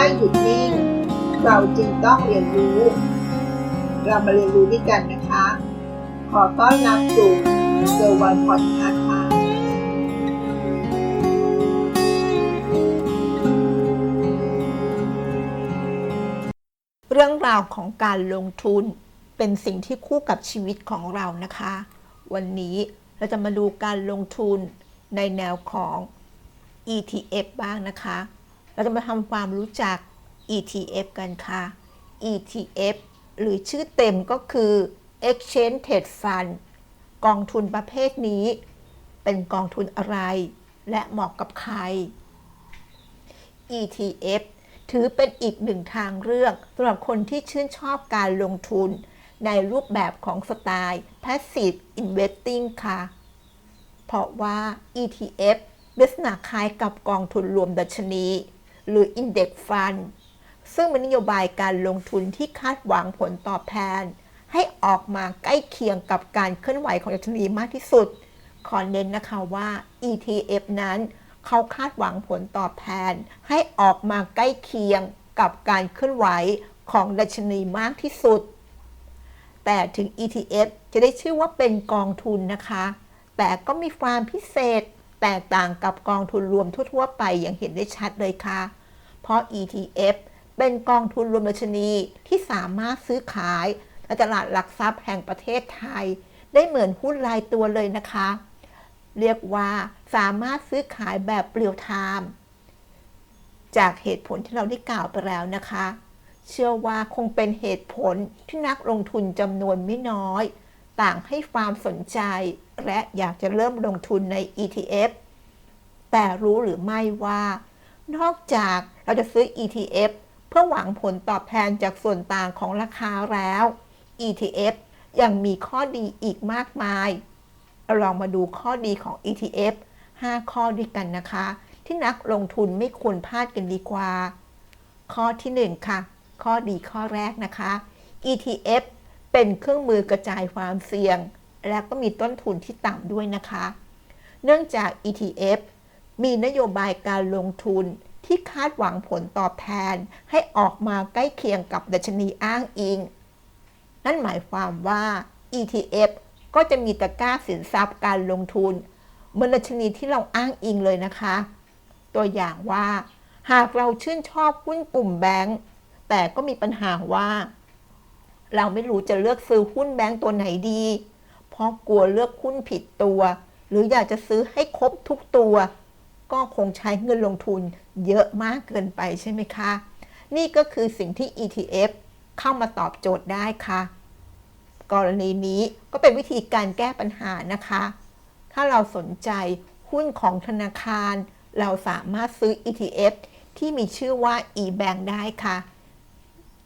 ไม่หยุดนิ่ง เราจึงต้องเรียนรู้ เรามาเรียนรู้ด้วยกันนะคะ ขอต้อนรับสู่เซอร์วันพอดคาส์ค่ะเรื่องราวของการลงทุนเป็นสิ่งที่คู่กับชีวิตของเรานะคะ วันนี้เราจะมาดูการลงทุนในแนวของ ETF บ้างนะคะ เราจะมาทำความรู้จัก ETF กันค่ะ ETF หรือชื่อเต็มก็คือ Exchange Traded Fund กองทุนประเภทนี้ เป็นกองทุนอะไร และเหมาะกับใคร ETF ถือเป็นอีกหนึ่งทางเลือกสำหรับคนที่ชื่นชอบการลงทุน ในรูปแบบของสไตล์ Passive Investing ค่ะ เพราะว่า ETF เป็นลักษณะคล้ายกับกองทุนรวมดัชนี หรือ Index Fund ซึ่งเป็นนโยบายการลงทุนที่คาดหวังผลตอบแทน ให้ออกมาใกล้เคียงกับการเคลื่อนไหวของดัชนีมากที่สุด ขอเน้นนะคะว่า ETF นั้นเขาคาดหวังผลตอบแทน ให้ออกมาใกล้เคียงกับการเคลื่อนไหวของดัชนีมากที่สุด แต่ถึง ETF จะได้ชื่อว่าเป็นกองทุนนะคะ แต่ก็มีความพิเศษแตกต่างกับกองทุนรวมทั่ว ๆ ไปอย่างเห็นได้ชัดเลยค่ะ เพราะ ETF เป็นกองทุนรวมดัชนีที่สามารถซื้อขายในตลาดหลักทรัพย์แห่งประเทศไทย ได้เหมือนหุ้นรายตัวเลยนะคะ เรียกว่าสามารถซื้อขายแบบเปลี่ยวไทม์จากเหตุผลที่เราได้กล่าวไปแล้วนะคะ เชื่อว่าคงเป็นเหตุผลที่นักลงทุนจำนวนไม่น้อย ต่างให้ความสนใจ และอยากจะเริ่มลงทุนใน ETF แต่รู้หรือไม่ว่า นอกจาก เราจะซื้อ ETF เพื่อหวังผลตอบแทนจากส่วนต่างของราคาแล้ว ETF ยังมีข้อดีอีกมากมายลองมาดูข้อดีของ ETF 5 ข้อด้วยกันนะคะ ที่นักลงทุนไม่ควรพลาดกันดีกว่า ข้อที่ 1 ค่ะ ข้อดีข้อแรกนะคะ ETF เป็นเครื่องมือกระจายความเสี่ยง และก็มีต้นทุนที่ต่ำด้วยนะคะ เนื่องจาก ETF มีนโยบายการลงทุน ที่คาดหวังผลตอบแทนให้ออกมาใกล้เคียงกับดัชนีอ้างอิง นั่นหมายความว่า ETF ก็จะมีตะกร้าสินทรัพย์การลงทุนเหมือนดัชนีที่เราอ้างอิงเลยนะคะ ตัวอย่างว่า หากเราชื่นชอบหุ้นกลุ่มแบงก์แต่ก็มีปัญหาว่า เราไม่รู้จะเลือกซื้อหุ้นแบงก์ตัวไหนดี เพราะกลัวเลือกหุ้นผิดตัว หรืออยากจะซื้อให้ครบทุกตัว ก็คงใช้เงินลงทุนเยอะมากเกินไปใช่ไหมคะ นี่ก็คือสิ่งที่ ETF เข้ามาตอบโจทย์ได้ค่ะ กรณีนี้ก็เป็นวิธีการแก้ปัญหานะคะ ถ้าเราสนใจหุ้นของธนาคาร เราสามารถซื้อ ETF ที่มีชื่อว่า eBank ได้ค่ะ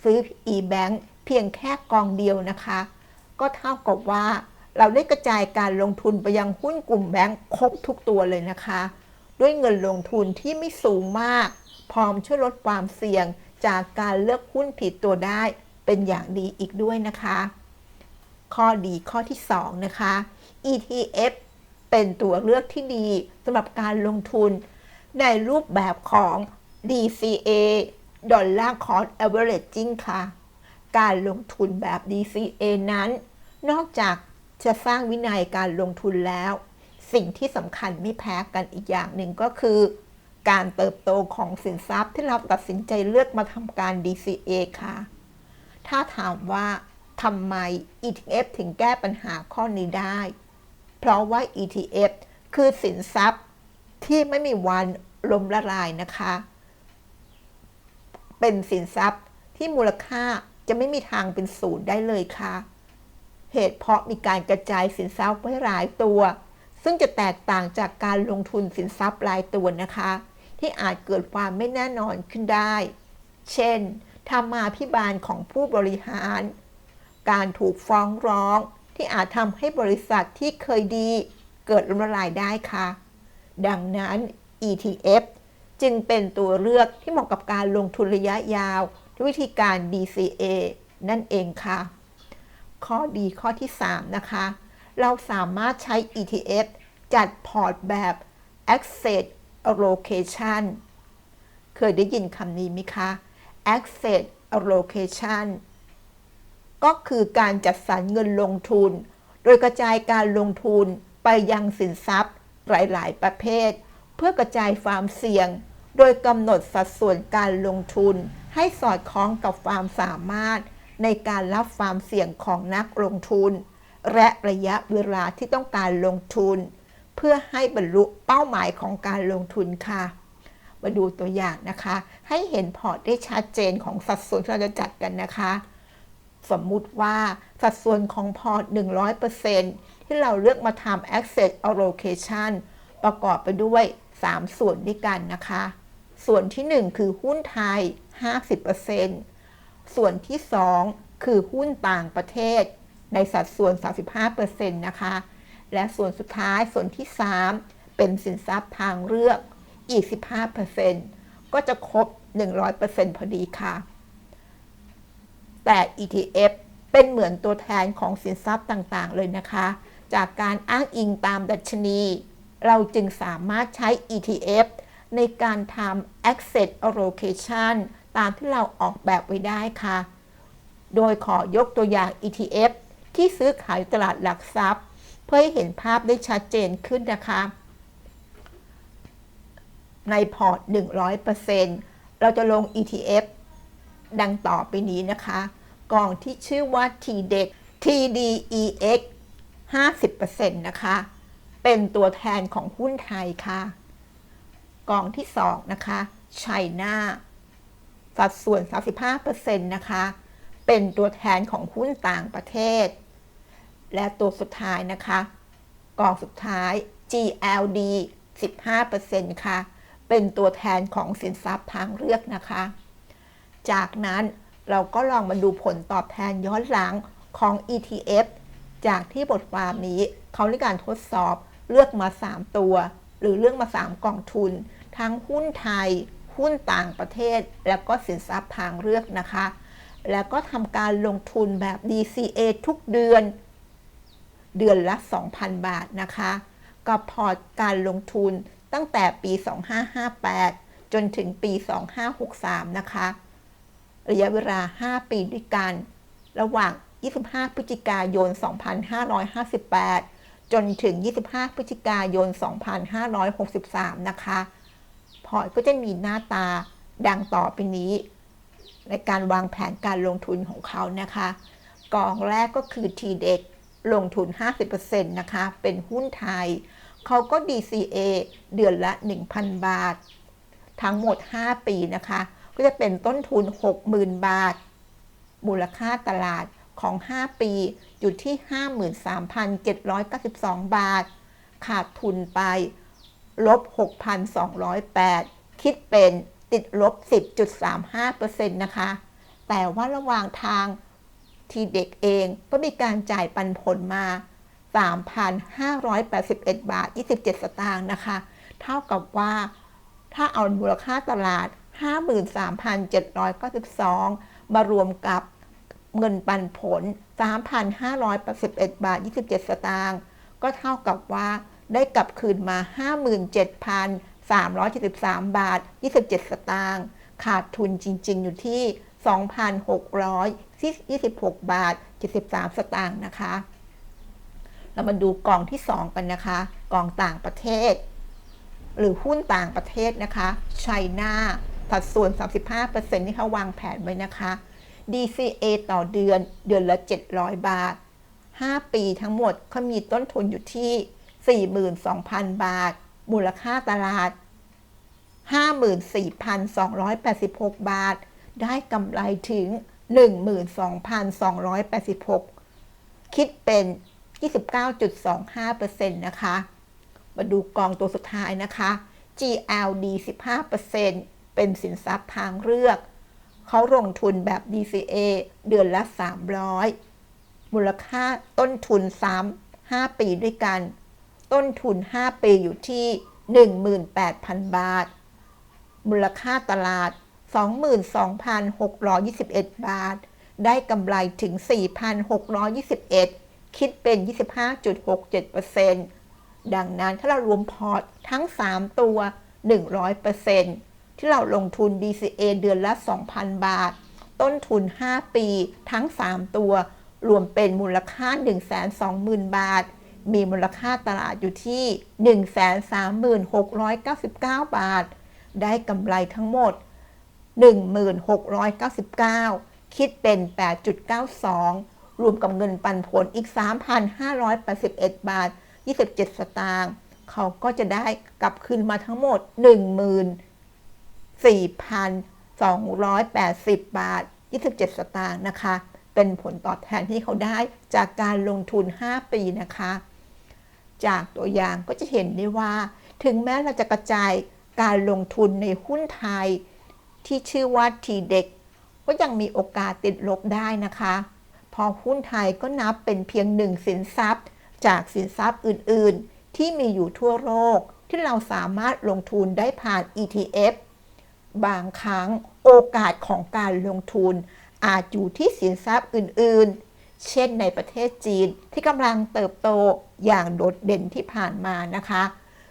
ซื้อ eBank เพียงแค่กองเดียวนะคะ ก็เท่ากับว่าเราได้กระจายการลงทุนไปยังหุ้นกลุ่มแบงค์ครบทุกตัวเลยนะคะ ด้วยเงินลงทุนที่ไม่สูงมาก พร้อมช่วยลดความเสี่ยงจากการเลือกหุ้นผิดตัวได้เป็นอย่างดีอีกด้วยนะคะ ข้อดีข้อที่ 2 นะคะ ETF เป็นตัวเลือกที่ดีสำหรับการลงทุน ในรูปแบบของ DCA Dollar Cost Averaging ค่ะ การลงทุนแบบ DCA นั้น นอกจากจะสร้างวินัยการลงทุนแล้ว สิ่งที่สำคัญไม่แพ้กันอีกอย่างหนึ่งก็คือ การเติบโตของสินทรัพย์ที่เราตัดสินใจเลือกมาทำการ DCA ค่ะ ถ้าถามว่าทำไม ETF ถึงแก้ปัญหาข้อนี้ได้ เพราะว่า ETF คือสินทรัพย์ที่ไม่มีวันล้มละลายนะคะ เป็นสินทรัพย์ที่มูลค่าจะไม่มีทางเป็นศูนย์ได้เลยค่ะ เหตุเพราะมีการกระจายสินทรัพย์ไว้หลายตัว ซึ่งจะแตกต่างจากการลงทุนสินทรัพย์รายตัวนะคะ ที่อาจเกิดความไม่แน่นอนขึ้นได้ เช่น ธรรมาภิบาลของผู้บริหาร การถูกฟ้องร้องที่อาจทำให้บริษัทที่เคยดีเกิดล้มละลายได้ค่ะ ดังนั้น ETF จึงเป็นตัวเลือกที่เหมาะกับการลงทุนระยะยาว ด้วยวิธีการ DCA นั่นเองค่ะ ข้อดีข้อที่ 3 นะคะ เราสามารถใช้ ETF จัดพอร์ตแบบ Asset Allocation เคยได้ยินคำนี้ไหมคะ asset allocation ก็คือการจัดสรรเงินลงทุน โดยกระจายการลงทุนไปยังสินทรัพย์หลาย ๆ ประเภท เพื่อกระจายความเสี่ยง โดยกำหนดสัดส่วนการลงทุน ให้สอดคล้องกับความสามารถในการรับความเสี่ยงของนักลงทุน และระยะเวลาที่ต้องการลงทุน เพื่อให้บรรลุเป้าหมายของการลงทุนค่ะ มาดูตัวอย่างนะคะ ให้เห็นพอร์ตได้ชัดเจนของสัดส่วนที่เราจะจัดกันนะคะ สมมุติว่าสัดส่วนของพอร์ต 100%ที่เราเลือกมาทำ asset allocation ประกอบไปด้วย 3 ส่วนด้วยกันนะคะ ส่วนที่ 1 คือหุ้นไทย 50%ส่วนที่ 2 คือหุ้นต่างประเทศ ในสัดส่วน 35%นะคะ และส่วนสุดท้ายส่วนที่ 3 เป็นสินทรัพย์ทางเลือกอีก 15%ก็จะครบ 100%พอดีค่ะ แต่ ETF เป็นเหมือนตัวแทนของสินทรัพย์ต่างๆ เลยนะคะ จากการอ้างอิงตามดัชนี เราจึงสามารถใช้ ETF ในการทำ asset allocation ตามที่เราออกแบบไว้ได้ค่ะ โดยขอยกตัวอย่าง ETF ที่ซื้อขายตลาดหลักทรัพย์ เพื่อให้เห็นภาพได้ชัดเจนขึ้นนะคะ ในพอร์ต 100%เราจะลง ETF ดังต่อไปนี้นะคะ กองที่ชื่อว่า TDEX TDEX 50%นะคะ เป็นตัวแทนของหุ้นไทยค่ะ กองที่ 2 นะคะ China สัดส่วน 35%นะคะ เป็นตัวแทนของหุ้นต่างประเทศ และตัวสุดท้ายนะคะ กองสุดท้าย GLD 15%ค่ะ เป็นตัวแทนของสินทรัพย์ทางเลือกนะคะ จากนั้นเราก็ลองมาดูผลตอบแทนย้อนหลังของ ETF จากที่บทความนี้เขาในการทดสอบเลือกมา 3 ตัว หรือเลือกมา 3กองทุน ทั้งหุ้นไทย หุ้นต่างประเทศ แล้วก็สินทรัพย์ทางเลือกนะคะ แล้วก็ทำการลงทุนแบบ DCA ทุกเดือน เดือนละ 2,000 บาทนะคะ กับพอร์ตการลงทุนตั้งแต่ปี 2558 จนถึงปี 2563 นะคะ ระยะเวลา 5 ปีด้วยกัน ระหว่าง 25 พฤศจิกายน 2558 จนถึง 25 พฤศจิกายน 2563 นะคะ พอร์ตก็จะมีหน้าตาดังต่อไปนี้ ในการวางแผนการลงทุนของเขานะคะ กองแรกก็คือ TDEX ลงทุน 50%นะคะ เป็นหุ้นไทย เขาก็ DCA เดือนละ 1,000 บาท ทั้งหมด 5 ปีนะคะ ก็จะเป็นต้นทุน 60,000 บาท มูลค่าตลาดของ 5 ปี อยู่ที่ 53,792 บาท ขาดทุนไป ลบ 6,208 คิดเป็นติดลบ 10.35%นะคะ แต่ว่าระหว่างทาง ทีเด็กเองก็มีการจ่ายปันผลมา 3,581 บาท 27 สตางค์นะคะ เท่ากับว่าถ้าเอามูลค่าตลาด 53,792 มารวมกับเงินปันผล 3,581 บาท 27 สตางค์ก็เท่ากับว่าได้กลับคืนมา 57,373 บาท 27 สตางค์ขาดทุนจริง ๆ อยู่ที่ 26 บาท 73 สตางค์นะคะ เรามาดูกล่องที่ 2 กันนะคะ กล่องต่างประเทศ หรือหุ้นต่างประเทศนะคะไชน่าสัดส่วน 35%ที่เขาวางแผนไว้นะคะ DCA ต่อเดือนเดือนละ 700 บาท 5 ปีทั้งหมดเขามีต้นทุนอยู่ที่ 42,000 บาท มูลค่าตลาด 54,286 บาท ได้กำไรถึง 12,286 คิดเป็น 29.25%นะคะ มาดูกองตัวสุดท้ายนะคะ GLD 15%เป็นสินทรัพย์ทางเลือก เขาลงทุนแบบ DCA เดือนละ 300 มูลค่าต้นทุน 3 5 ปีด้วยกัน ต้นทุน 5 ปีอยู่ที่ 18,000 บาท มูลค่าตลาด 22,621 บาท ได้กำไรถึง 4,621 คิดเป็น 25.67%ดังนั้นถ้าเรารวมพอร์ตทั้ง 3 ตัว 100%ที่เราลงทุน DCA เดือนละ 2,000 บาท ต้นทุน 5 ปีทั้ง 3 ตัว รวมเป็นมูลค่า 120,000 บาท มีมูลค่าตลาดอยู่ที่ 13699 บาท ได้กำไรทั้งหมด 1699 คิดเป็น 8.92 รวมกับเงินปันผลอีก 3,581 บาท 27 สตางค์เขาก็จะได้กลับคืนมาทั้งหมด 14,280 บาท 27 สตางค์นะคะ เป็นผลตอบแทนที่เขาได้จากการลงทุน 5 ปีนะคะ จากตัวอย่างก็จะเห็นได้ว่า ถึงแม้เราจะกระจายการลงทุนในหุ้นไทย ที่ชื่อว่าทีเด็กก็ยังมีโอกาสติดลบได้นะคะ พอหุ้นไทยก็นับเป็นเพียงหนึ่งสินทรัพย์ จากสินทรัพย์อื่น ๆ ที่มีอยู่ทั่วโลกที่เราสามารถลงทุนได้ผ่าน ETF บางครั้งโอกาสของการลงทุน อาจอยู่ที่สินทรัพย์อื่น ๆ เช่นในประเทศจีนที่กำลังเติบโตอย่างโดดเด่นที่ผ่านมานะคะ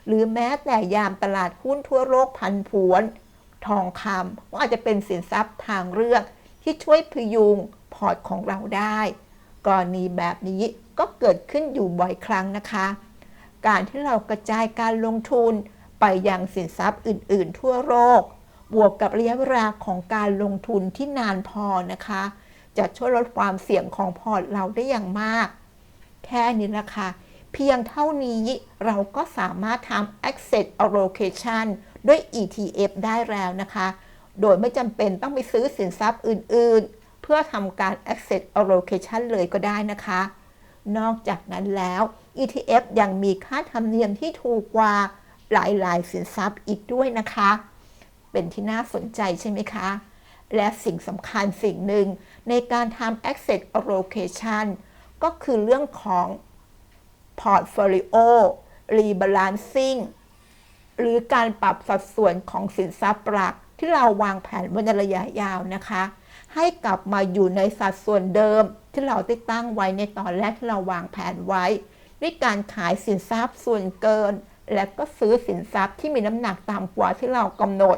หรือแม้แต่ยามตลาดหุ้นทั่วโลกพันผวน ทองคำก็อาจจะเป็นสินทรัพย์ทางเลือกที่ช่วยพยุงพอร์ตของเราได้ กรณีแบบนี้ก็เกิดขึ้นอยู่บ่อยครั้งนะคะ การที่เรากระจายการลงทุนไปยังสินทรัพย์อื่น ๆ ทั่วโลก บวกกับระยะเวลาของการลงทุนที่นานพอนะคะ จะช่วยลดความเสี่ยงของพอร์ตเราได้อย่างมาก แค่นี้ละค่ะ เพียงเท่านี้เราก็สามารถทำ asset allocation ด้วย ETF ได้แล้วนะคะ โดยไม่จำเป็นต้องไปซื้อสินทรัพย์อื่น ๆ เพื่อทำการ asset allocation เลยก็ได้นะคะ นอกจากนั้นแล้ว ETF ยังมีค่าธรรมเนียมที่ถูกกว่าหลาย ๆ สินทรัพย์อีกด้วยนะคะ เป็นที่น่าสนใจใช่ไหมคะ และสิ่งสำคัญสิ่งหนึ่งในการทำ asset allocation ก็คือเรื่องของ portfolio rebalancing หรือการปรับสัดส่วนของสินทรัพย์หลักที่เราวางแผนไว้ในระยะยาวนะคะ ให้กลับมาอยู่ในสัดส่วนเดิมที่เราได้ตั้งไว้ในตอนแรกที่เราวางแผนไว้ ด้วยการขายสินทรัพย์ส่วนเกิน และก็ซื้อสินทรัพย์ที่มีน้ำหนักต่ำกว่าที่เรากำหนด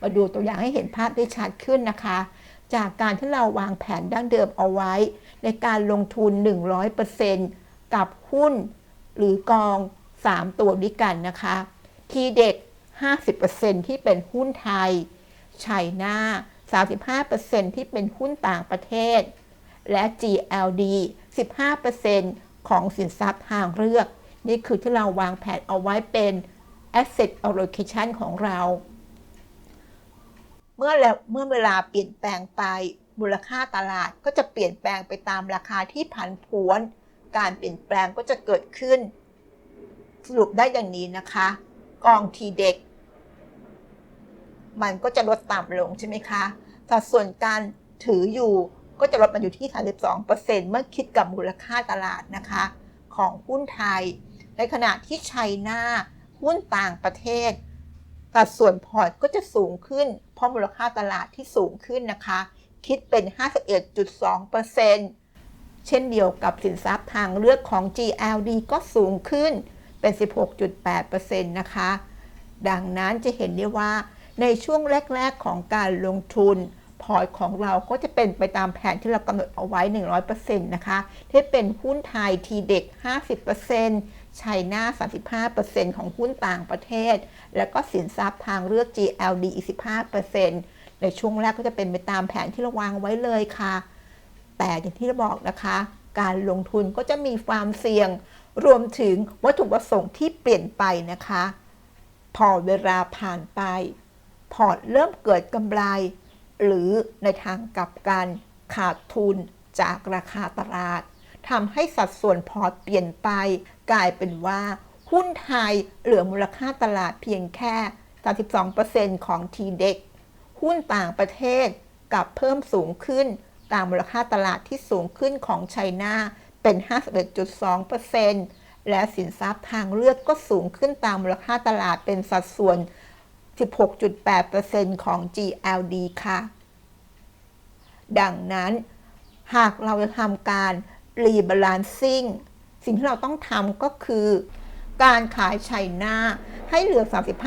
มาดูตัวอย่างให้เห็นภาพได้ชัดขึ้นนะคะ จากการที่เราวางแผนดั้งเดิมเอาไว้ ในการลงทุน 100%กับหุ้น หรือกอง 3 ตัวด้วยกันนะคะ ทีเด็ก 50%ที่เป็นหุ้นไทยไชน่า35%ที่เป็นหุ้นต่างประเทศ และ GLD 15%ของสินทรัพย์ทางเลือก นี่คือที่เราวางแผนเอาไว้เป็น asset allocation ของเรา เมื่อแล้วเมื่อเวลาเปลี่ยนแปลงไปมูลค่าตลาดก็จะเปลี่ยนแปลงไปตามราคาที่ผันผวน การเปลี่ยนแปลงก็จะเกิดขึ้น สรุปได้อย่างนี้นะคะ กองทีเด็ก มันก็จะลดต่ำลงใช่ไหมคะสัดส่วนการถืออยู่ก็จะลดมาอยู่ที่ 32%เมื่อคิดกับมูลค่าตลาดนะคะ ของหุ้นไทย ในขณะที่ไชน่าหุ้นต่างประเทศสัดส่วนพอร์ตก็จะสูงขึ้น เพราะมูลค่าตลาดที่สูงขึ้นนะคะ คิดเป็น 51.2%เช่นเดียวกับสินทรัพย์ทางเลือกของ GLD ก็สูงขึ้น เป็น 16.8%นะคะ ดังนั้นจะเห็นได้ว่าในช่วงแรก ๆ ของการลงทุนพอร์ตของเราก็จะเป็นไปตามแผนที่เรากำหนดเอาไว้ 100%นะคะที่เป็นหุ้นไทยทีเด็ก 50%ไชน่า35%ของหุ้นต่างประเทศ แล้วก็สินทรัพย์ทางเลือก GLD อีก 15%ในช่วงแรกก็จะเป็นไปตามแผนที่เราวางไว้เลยค่ะ แต่อย่างที่เราบอกนะคะ การลงทุนก็จะมีความเสี่ยง รวมถึงวัตถุประสงค์ที่เปลี่ยนไปนะคะ พอเวลาผ่านไป พอร์ตเริ่มเกิดกำไร หรือในทางกลับกันขาดทุนจากราคาตลาดทำให้สัดส่วนพอร์ตเปลี่ยนไป กลายเป็นว่า หุ้นไทยเหลือมูลค่าตลาดเพียงแค่ 32%ของทีเด็กหุ้นต่างประเทศกลับเพิ่มสูงขึ้นตามมูลค่าตลาดที่สูงขึ้นของไชน่า เป็น 51.2%และสินทรัพย์ทางเลือกก็สูงขึ้นตามมูลค่าตลาดเป็นสัดส่วน 16.8%ของ GLD ค่ะ ดังนั้น หากเราจะทำการ rebalancing สิ่งที่เราต้องทำก็คือ การขายไชน่าให้เหลือ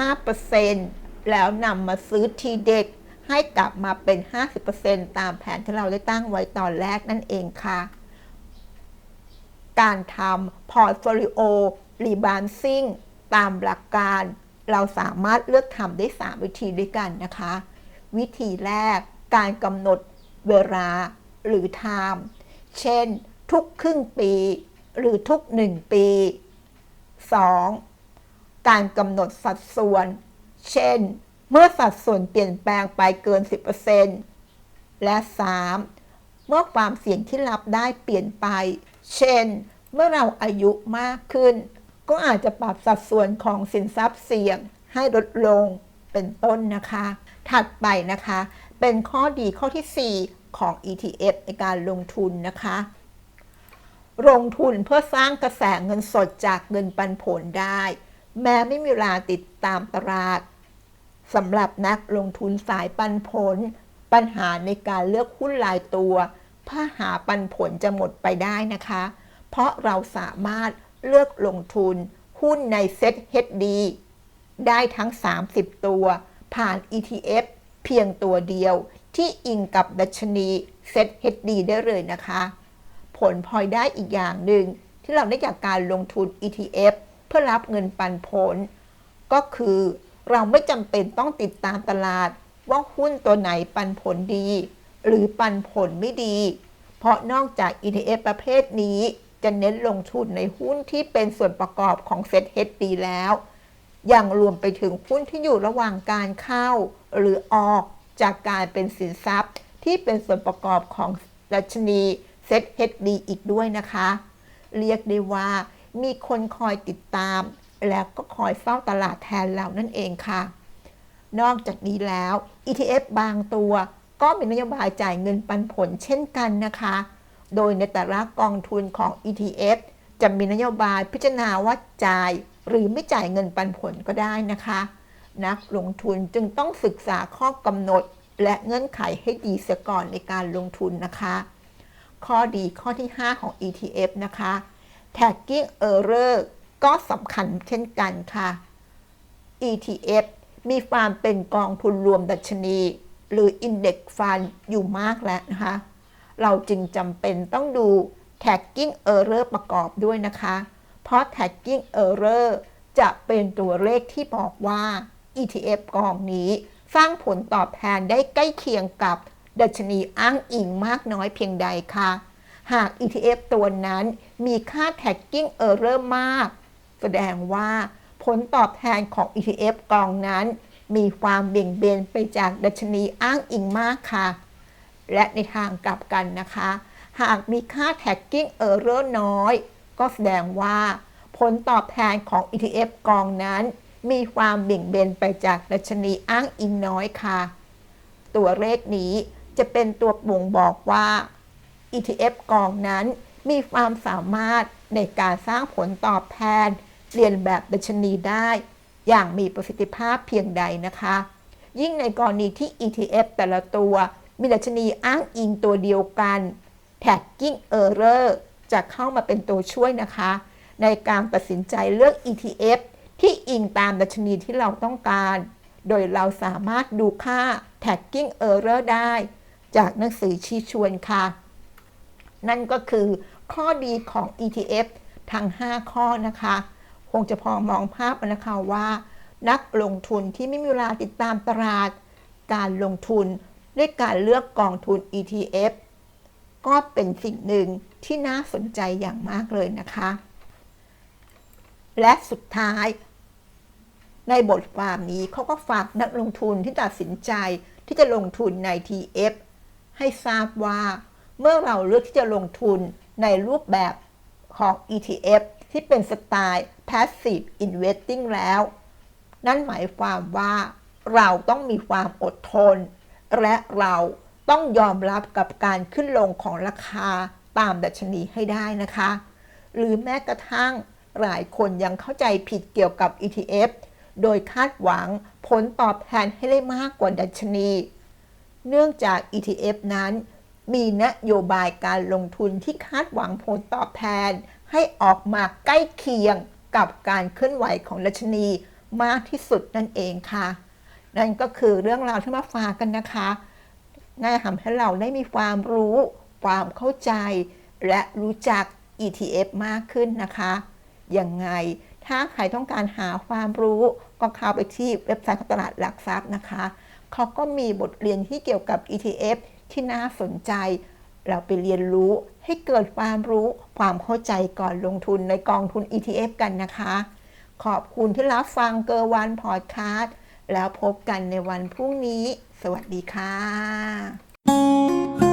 35%แแล้วนำมาซื้อทีเด็กให้กลับมาเป็น 50%ตามแผนที่เราได้ตั้งไว้ตอนแรกนั่นเองค่ะ การทำ portfolio rebalancing ตามหลักการเราสามารถเลือกทำได้ 3 วิธีด้วยกันนะคะ วิธีแรกการกำหนดเวลาหรือ time เช่น ทุกครึ่งปี หรือทุก 1 ปี 2. การกำหนดสัดส่วน เช่น เมื่อสัดส่วนเปลี่ยนแปลงไปเกิน 10%และ 3. เมื่อความเสี่ยงที่รับได้เปลี่ยนไป เช่น เมื่อเราอายุมากขึ้น ก็อาจจะปรับสัดส่วนของสินทรัพย์เสี่ยงให้ลดลงเป็นต้นนะคะ ถัดไปนะคะ เป็นข้อดีข้อที่ 4 ของ ETF ในการลงทุนนะคะ ลงทุนเพื่อสร้างกระแสเงินสดจากเงินปันผลได้ แม้ไม่มีเวลาติดตามตลาดสำหรับนักลงทุนสายปันผล ปัญหาในการเลือกหุ้นรายตัว เพื่อหาปันผลจะหมดไปได้นะคะ เพราะเราสามารถเลือกลงทุนหุ้นในเซ็ต HD ได้ทั้ง 30 ตัว ผ่าน ETF เพียงตัวเดียวที่อิงกับดัชนีเซ็ต HD ได้เลยนะคะ ผลพลอยได้อีกอย่างหนึ่งที่เราได้จากการลงทุน ETF เพื่อรับเงินปันผล ก็คือเราไม่จำเป็นต้องติดตามตลาดว่าหุ้นตัวไหนปันผลดี หรือปันผลไม่ดี เพราะนอกจาก ETF ประเภทนี้จะเน้นลงทุนในหุ้นที่เป็นส่วนประกอบของเซ็ต HD แล้ว ยังรวมไปถึงหุ้นที่อยู่ระหว่างการเข้า หรือออกจากการเป็นสินทรัพย์ ที่เป็นส่วนประกอบของดัชนีเซ็ต HD อีกด้วยนะคะ เรียกได้ว่า มีคนคอยติดตาม แล้วก็คอยเฝ้าตลาดแทนเรานั่นเองค่ะ นอกจากนี้แล้ว ETF บางตัว ก็มีนโยบายจ่ายเงินปันผลเช่นกันนะคะ โดยในแต่ละกองทุนของ ETF จะมีนโยบายพิจารณาว่าจ่าย หรือไม่จ่ายเงินปันผลก็ได้นะคะ นักลงทุนจึงต้องศึกษาข้อกำหนด และเงื่อนไขให้ดีเสียก่อนในการลงทุนนะคะ ข้อดีข้อที่ 5 ของ ETF นะคะ tagging error ก็สำคัญเช่นกันค่ะ ETF มีความเป็นกองทุนรวมดัชนี หรือ Index Fund อยู่มากแล้วนะคะ เราจึงจำเป็นต้องดู tagging error ประกอบด้วยนะคะ เพราะ tagging error จะเป็นตัวเลขที่บอกว่า ETF กองนี้สร้างผลตอบแทนได้ใกล้เคียงกับดัชนีอ้างอิงมากน้อยเพียงใดค่ะ หาก ETF ตัวนั้นมีค่า tagging error มาก แสดงว่าผลตอบแทนของ ETF กองนั้น มีความเบี่ยงเบนไปจากดัชนีอ้างอิงมากค่ะ และในทางกลับกันนะคะ หากมีค่า tagging error น้อย ก็แสดงว่า ผลตอบแทนของ ETF กองนั้น มีความเบี่ยงเบนไปจากดัชนีอ้างอิงน้อยค่ะ ตัวเลขนี้จะเป็นตัวบ่งบอกว่า ETF กองนั้น มีความสามารถในการสร้างผลตอบแทนเรียนแบบดัชนีได้ อย่างมีประสิทธิภาพเพียงใดนะคะ ยิ่งในกรณีที่ ETF แต่ละตัว มีดัชนีอ้างอิงตัวเดียวกัน tagging error จะเข้ามาเป็นตัวช่วยนะคะ ในการตัดสินใจเลือก ETF ที่อิงตามดัชนีที่เราต้องการ โดยเราสามารถดูค่า tagging error ได้ จากหนังสือชี้ชวนค่ะ นั่นก็คือข้อดีของ ETF ทั้ง 5 ข้อนะคะ คงจะพอมองภาพนะคะว่า นักลงทุนที่ไม่มีเวลาติดตามตลาด การลงทุนด้วยการเลือกกองทุน ETF ก็เป็นสิ่งหนึ่งที่น่าสนใจอย่างมากเลยนะคะ และสุดท้าย ในบทความนี้เขาก็ฝากนักลงทุนที่ตัดสินใจที่จะลงทุนใน TF ให้ทราบว่า เมื่อเราเลือกที่จะลงทุนในรูปแบบของ ETF ที่เป็นสไตล์ Passive Investing แล้ว นั่นหมายความว่าเราต้องมีความอดทน และเราต้องยอมรับกับการขึ้นลงของราคาตามดัชนีให้ได้นะคะ หรือแม้กระทั่งหลายคนยังเข้าใจผิดเกี่ยวกับ ETF โดยคาดหวังผลตอบแทนให้ได้มากกว่าดัชนี เนื่องจาก ETF นั้น มีนโยบายการลงทุนที่คาดหวังผลตอบแทนให้ออกมาใกล้เคียง กับการเคลื่อนไหวของดัชนีมากที่สุดนั่นเองค่ะ นั่นก็คือเรื่องราวที่มาฝากกันนะคะน่าทำให้เราได้มีความรู้ ความเข้าใจ และรู้จัก ETF มากขึ้นนะคะยังไง ถ้าใครต้องการหาความรู้ก็เข้าไปที่เว็บไซต์ของตลาดหลักทรัพย์นะคะ เขาก็มีบทเรียนที่เกี่ยวกับ ETF ที่น่าสนใจ เราไปเรียนรู้ให้เกิดความรู้ความเข้าใจก่อนลงทุนในกองทุน ETF กันนะคะ ขอบคุณที่รับฟังเกอร์วันพอดคาสต์แล้วพบกันในวันพรุ่งนี้ สวัสดีค่ะ